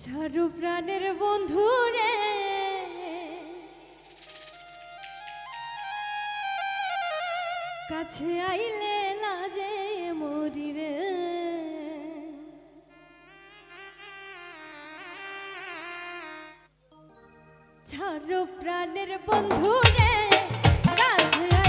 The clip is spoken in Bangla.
চারু প্রাণের বন্ধু রে কাছে আইলে লাজে মরি রে ছাড়ু প্রাণের বন্ধু রে কাছে